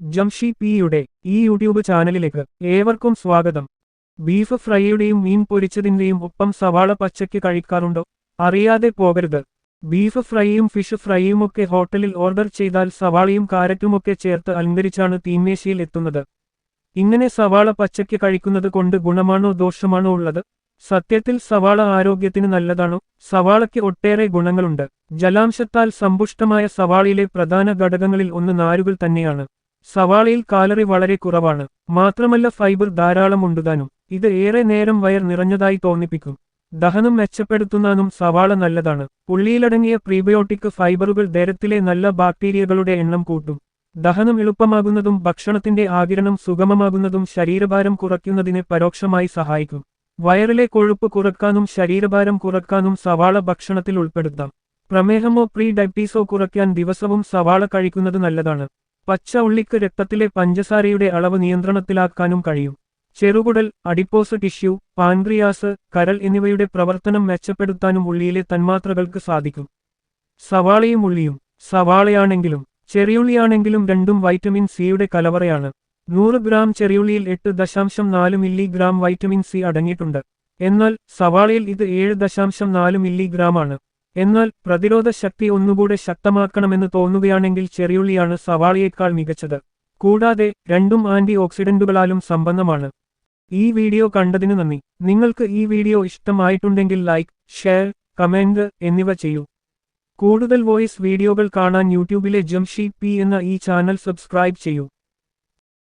ജംഷി പിയുടെ ഈ യൂട്യൂബ് ചാനലിലേക്ക് ഏവർക്കും സ്വാഗതം. ബീഫ് ഫ്രൈയുടെയും മീൻ പൊരിച്ചതിന്റെയും ഒപ്പം സവാള പച്ചയ്ക്ക് കഴിക്കാറുണ്ടോ? അറിയാതെ പോകരുത്. ബീഫ് ഫ്രൈയും ഫിഷ് ഫ്രൈയും ഒക്കെ ഹോട്ടലിൽ ഓർഡർ ചെയ്താൽ സവാളയും കാരറ്റുമൊക്കെ ചേർത്ത് അലങ്കരിച്ചാണ് തീമേശയിൽ എത്തുന്നത്. ഇങ്ങനെ സവാള പച്ചയ്ക്ക് കഴിക്കുന്നത് കൊണ്ട് ഗുണമാണോ ദോഷമാണോ ഉള്ളത്? സത്യത്തിൽ സവാള ആരോഗ്യത്തിന് നല്ലതാണോ? സവാളയ്ക്ക് ഒട്ടേറെ ഗുണങ്ങളുണ്ട്. ജലാംശത്താൽ സമ്പുഷ്ടമായ സവാളയിലെ പ്രധാന ഘടകങ്ങളിൽ ഒന്ന് നാരുകൾ തന്നെയാണ്. സവാളയിൽ കാലറി വളരെ കുറവാണ്. മാത്രമല്ല ഫൈബർ ധാരാളം ഉണ്ടുതാനും ഇത് ഏറെ നേരം വയർ നിറഞ്ഞതായി തോന്നിപ്പിക്കും. ദഹനം മെച്ചപ്പെടുത്തുന്നതിനും സവാള നല്ലതാണ്. ഉള്ളിയിലടങ്ങിയ പ്രീബയോട്ടിക് ഫൈബറുകൾ ദേഹത്തിലെ നല്ല ബാക്ടീരിയകളുടെ എണ്ണം കൂട്ടും. ദഹനം എളുപ്പമാകുന്നതും ഭക്ഷണത്തിന്റെ ആകിരണം സുഗമമാകുന്നതും ശരീരഭാരം കുറയ്ക്കുന്നതിനെ പരോക്ഷമായി സഹായിക്കും. വയറിലെ കൊഴുപ്പ് കുറക്കാനും ശരീരഭാരം കുറക്കാനും സവാള ഭക്ഷണത്തിൽ ഉൾപ്പെടുത്താം. പ്രമേഹമോ പ്രീ ഡയബറ്റീസോ കുറയ്ക്കാൻ ദിവസവും സവാള കഴിക്കുന്നത് നല്ലതാണ്. പച്ച ഉള്ളിക്ക് രക്തത്തിലെ പഞ്ചസാരയുടെ അളവ് നിയന്ത്രണത്തിലാക്കാനും കഴിയും. ചെറുകുടൽ അഡിപ്പോസ് ടിഷ്യൂ പാൻക്രിയാസ് കരൾ എന്നിവയുടെ പ്രവർത്തനം മെച്ചപ്പെടുത്താനും ഉള്ളിയിലെ തന്മാത്രകൾക്ക് സാധിക്കും. സവാളയും ഉള്ളിയും സവാളയാണെങ്കിലും ചെറിയുള്ളിയാണെങ്കിലും രണ്ടും വൈറ്റമിൻ സിയുടെ കലവറയാണ്. നൂറ് ഗ്രാം ചെറിയുള്ളിയിൽ എട്ട് ദശാംശം നാല് മില്ലിഗ്രാം വൈറ്റമിൻ സി അടങ്ങിയിട്ടുണ്ട്. എന്നാൽ സവാളയിൽ ഇത് ഏഴ് ദശാംശം നാല് മില്ലിഗ്രാമാണ് എന്നാൽ പ്രതിരോധ ശക്തി ഒന്നുകൂടെ ശക്തമാക്കണമെന്ന് തോന്നുകയാണെങ്കിൽ ചെറിയുള്ളിയാണ് സവാളയേക്കാൾ മികച്ചത്. കൂടാതെ രണ്ടും ആന്റി ഓക്സിഡന്റുകളാലും സമ്പന്നമാണ്. ഈ വീഡിയോ കണ്ടതിന് നന്ദി. നിങ്ങൾക്ക് ഈ വീഡിയോ ഇഷ്ടമായിട്ടുണ്ടെങ്കിൽ ലൈക്ക് ഷെയർ കമന്റ് എന്നിവ ചെയ്യൂ. കൂടുതൽ വോയിസ് വീഡിയോകൾ കാണാൻ യൂട്യൂബിലെ ജംഷി പി എന്ന ഈ ചാനൽ സബ്സ്ക്രൈബ് ചെയ്യൂ.